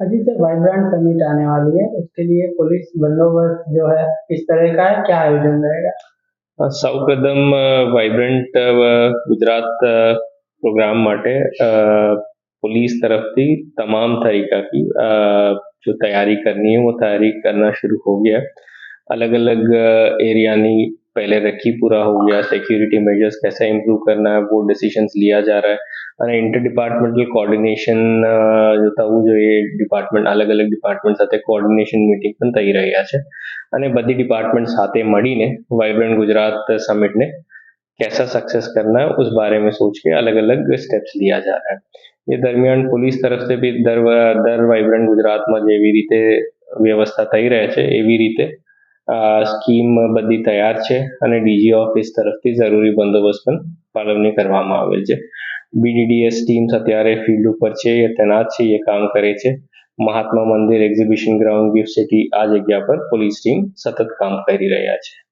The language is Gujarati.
अजी से वाइब्रेंट समिट आने वाली है उसके लिए पुलिस बंदोबस्त जो है किस तरह का है क्या आयोजन रहेगा સૌ પ્રથમ વાઇબ્રન્ટ ગુજરાત અ, પ્રોગ્રામ માટે અ, पुलिस तरफ थी तमाम तरीका की अ, जो तैयारी करनी है वो तैयारी करना शुरू हो गया अलग अलग एरिया ની પહેલે रखी पूरा हो गया सिक्योरिटी मेजर्स कैसे इम्प्रूव करना है, वो डिसीजंस लिया जा અને ઇન્ટર ડિપાર્ટમેન્ટલ કોઓર્ડિનેશન જો થવું જોઈએ ડિપાર્ટમેન્ટ અલગ અલગ ડિપાર્ટમેન્ટ સાથે કોઓર્ડિનેશન મીટિંગ પણ થઈ રહ્યા છે અને બધી ડિપાર્ટમેન્ટ સાથે મળીને વાઇબ્રન્ટ ગુજરાત સમિટને કેસા સક્સેસ કરના है બારે મેં સોચ કે અલગ અલગ સ્ટેપ્સ स्टेप्स लिया जा रहा है। પોલીસ તરફથી બી દર દર વાઇબ્રન્ટ ગુજરાતમાં જેવી રીતે વ્યવસ્થા થઈ રહે છે એવી રીતે સ્કીમ બધી તૈયાર છે અને ડીજી ઓફિસ તરફથી જરૂરી બંદોબસ્ત પણ ફાળવણી કરવામાં આવેલ છે. બીડીડીએસ ટીમ્સ અત્યારે ફિલ્ડ ઉપર છે, એ તૈનાત છે, એ કામ કરે છે. Mahatma Mandir exhibition ground gift city આ જગ્યા પર પોલીસ ટીમ સતત કામ કરી રહ્યા છે.